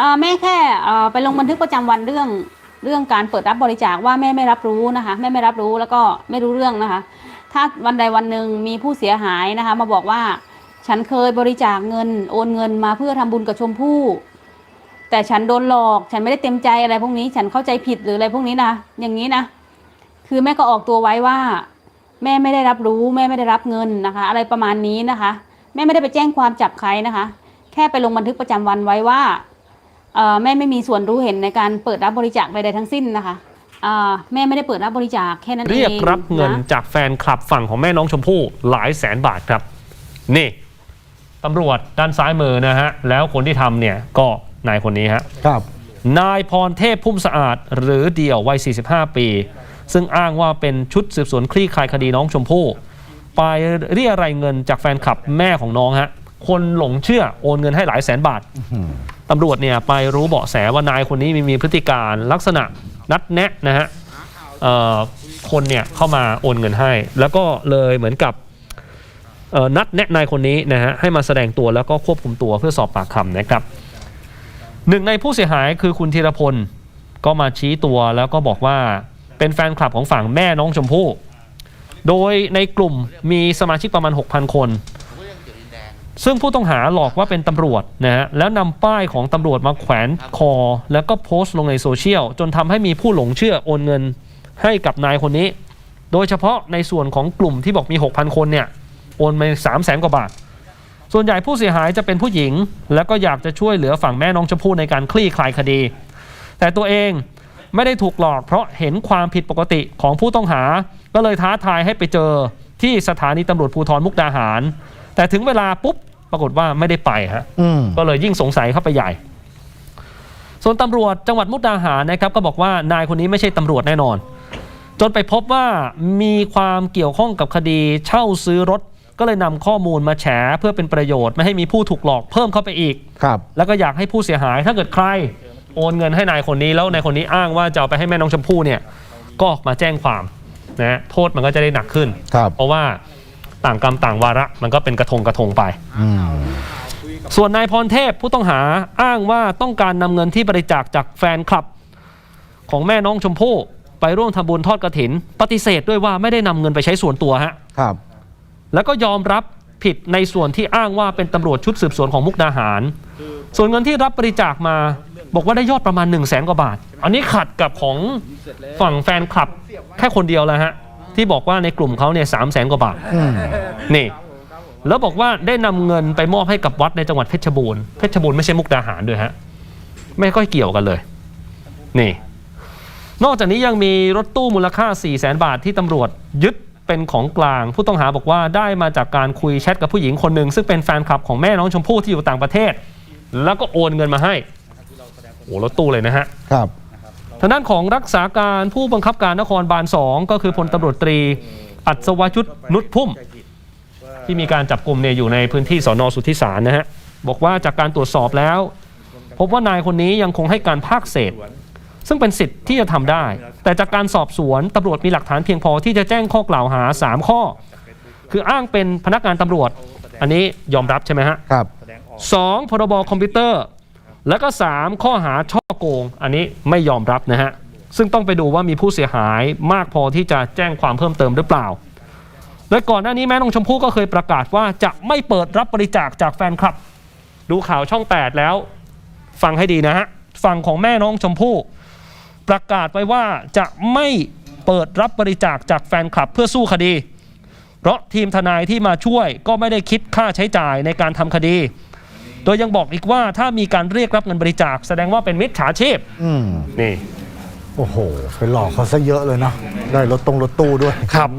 อ่แม่แค่เอ่อไปลงบันทึกประจำวันเรื่องเรื่องการเปิดรับบริจาคว่าแม่ไม่รับรู้นะคะแม่ไม่รับรู้แล้วก็ไม่รู้เรื่องนะคะ ถ้าวันใดวันหนึ่งมีผู้เสียหายนะคะ มาบอกว่าฉันเคยบริจาคเงินโอนเงินมาเพื่อทำบุญกับชมพู่แต่ฉันโดนหลอกฉันไม่ได้เต็มใจอะไรพวกนี้ ฉันเข้าใจผิดหรืออะไรพวกนี้นะอย่างนี้นะคือแม่ก็ออกตัวไว้ว่า แม่ไม่ได้รับรู้ แม่ไม่ได้รับเงินนะคะ อะไรประมาณนี้นะคะ แม่ไม่ได้ไปแจ้งความจับใครนะคะ แค่ไปลงบันทึกประจำวันไว้ว่า แม่ไม่มีส่วนรู้เห็นในการเปิดรับบริจาคใดๆทั้งสิ้นนะคะอ่าแม่ไม่ได้เปิดรับบริจาคแค่นั้นเองเรียกรับเงินนะจากแฟนคลับฝั่งของแม่น้องชมพู่หลายแสนบาทครับ นี่ตำรวจด้านซ้ายมือนะฮะ แล้วคนที่ทำเนี่ยก็นายคนนี้ฮะครับ นายพรเทพพุ่มสะอาดหรือเดี่ยววัย 45 ปี ซึ่งอ้างว่าเป็นชุดสืบสวนคลี่คลายคดีน้องชมพู่ไปเรียรายเงินจากแฟนคลับแม่ของน้องฮะคนหลงเชื่อโอนเงินให้หลายแสนบาท ตำรวจเนี่ยไปรู้เบาะแสว่านายคนนี้มีมีพฤติการลักษณะนัดแนะนะฮะคนเนี่ยเข้ามาโอนเงินให้ แล้วก็เลยเหมือนกับนัดแนะนายคนนี้นะฮะให้มาแสดงตัวแล้วก็ควบคุมตัวเพื่อสอบปากคำนะครับหนึ่งในผู้เสียหายคือคุณธีรพลก็มาชี้ตัวแล้วก็บอกว่าเป็นแฟนคลับของฝั่งแม่น้องชมพู่โดยในกลุ่มมีสมาชิกประมาณ 6,000 คน ซึ่งผู้ต้องหาหลอกว่าเป็นตำรวจนะฮะแล้วนำป้ายของตำรวจมาแขวนคอ แล้วก็โพสต์ลงในโซเชียล จนทำให้มีผู้หลงเชื่อโอนเงินให้กับนายคนนี้ โดยเฉพาะในส่วนของกลุ่มที่บอกมี 6,000 คนเนี่ยโอนมา3 0 0แสนกว่าบาท ส่วนใหญ่ผู้เสียหายจะเป็นผู้หญิง แล้วก็อยากจะช่วยเหลือฝั่งแม่น้องชมพู่ในการคลี่คลายคดี แต่ตัวเองไม่ได้ถูกหลอก เพราะเห็นความผิดปกติของผู้ต้องหา ก็เลยท้าทายให้ไปเจอที่สถานีตำรวจภูธรมุกดาหาร แต่ถึงเวลาปุ๊บ ปรากฏว่าไม่ได้ไปฮะอืมก็เลยยิ่งสงสัยเข้าไปใหญ่ ส่วนตำรวจจังหวัดมุกดาหารนะครับ ก็บอกว่านายคนนี้ไม่ใช่ตำรวจแน่นอน จนไปพบว่ามีความเกี่ยวข้องกับคดีเช่าซื้อรถก็เลยนำข้อมูลมาแฉเพื่อเป็นประโยชน์ไม่ให้มีผู้ถูกหลอกเพิ่มเข้าไปอีก ครับ แล้วก็อยากให้ผู้เสียหายถ้าเกิดใคร โอนเงินให้นายคนนี้แล้วนายคนนี้อ้างว่าจะเอาไปให้แม่น้องชมพู่เนี่ยก็มาแจ้งความนะโทษมันก็จะได้หนักขึ้นครับเพราะว่า ต่างกรรมต่างวาระมันก็เป็นกระทงกระทงไปอืมส่วนนายพรเทพผู้ต้องหาอ้างว่าต้องการนำเงินที่บริจาคจากแฟนคลับ ของแม่น้องชมพู่ไปร่วมทำบุญทอดกระถิน ปฏิเสธด้วยว่าไม่ได้นำเงินไปใช้ส่วนตัวฮะครับ แล้วก็ยอมรับผิดในส่วนที่อ้างว่าเป็นตำรวจชุดสืบสวนของมุกดาหาร ส่วนเงินที่รับบริจาคมา บอกว่าได้ยอดประมาณ1 0 0 0 0แสนกว่าบาท อันนี้ขัดกับของฝั่งแฟนคลับแค่คนเดียวแล้วฮะ ที่บอกว่าในกลุ่มเขาเนี่ยสามแสนกว่าบาทอืมนี่ แล้วบอกว่าได้นำเงินไปมอบให้กับวัดในจังหวัดเพชรบูรณ์เพชรบูรณ์ไม่ใช่มุกดาหารด้วยฮะไม่ค่อยเกี่ยวกันเลย นี่ นอกจากนี้ยังมีรถตู้มูลค่า 4 0 0แสนบาทที่ตำรวจยึดเป็นของกลาง ผู้ต้องหาบอกว่าได้มาจากการคุยแชทกับผู้หญิงคนหนึ่งซึ่งเป็นแฟนคลับของแม่น้องชมพู่ที่อยู่ต่างประเทศ แล้วก็โอนเงินมาให้โอ้รถตู้เลยนะฮะครับ ทางด้านของรักษาการผู้บังคับการนครบาล 2 ก็คือพลตำรวจตรี อัศวชุดนุชพุ่ม ที่มีการจับกลุ่มเนี่ยอยู่ในพื้นที่สอนอสุทธิสารนะฮะบอกว่าจากการตรวจสอบแล้ว พบว่านายคนนี้ยังคงให้การภาคเศษ ซึ่งเป็นสิทธิ์ที่จะทำได้ แต่จากการสอบสวนตำรวจมีหลักฐานเพียงพอที่จะแจ้งข้อกล่าวหา 3 ข้อ คืออ้างเป็นพนักงานตำรวจ อันนี้ยอมรับใช่ไหมฮะครับสองพรบคอมพิวเตอร์ แล้วก็ 3 ข้อหาช่อโกง อันนี้ไม่ยอมรับนะฮะ ซึ่งต้องไปดูว่ามีผู้เสียหายมากพอที่จะแจ้งความเพิ่มเติมหรือเปล่า โดยก่อนหน้านี้แม่น้องชมพู่ก็เคยประกาศว่าจะไม่เปิดรับบริจาคจากแฟนคลับ ดูข่าวช่อง 8 แล้ว ฟังให้ดีนะฮะฝั่งของแม่น้องชมพู่ ประกาศไว้ว่าจะไม่เปิดรับบริจาคจากแฟนคลับเพื่อสู้คดี เพราะทีมทนายที่มาช่วยก็ไม่ได้คิดค่าใช้จ่ายในการทำคดี โดยยังบอกอีกว่าถ้ามีการเรียกรับเงินบริจาค แสดงว่าเป็นมิจฉาชีพอืมนี่ โอ้โห ไปหลอกเขาซะเยอะเลยเนาะได้รถตรงรถตู้ด้วย ครับ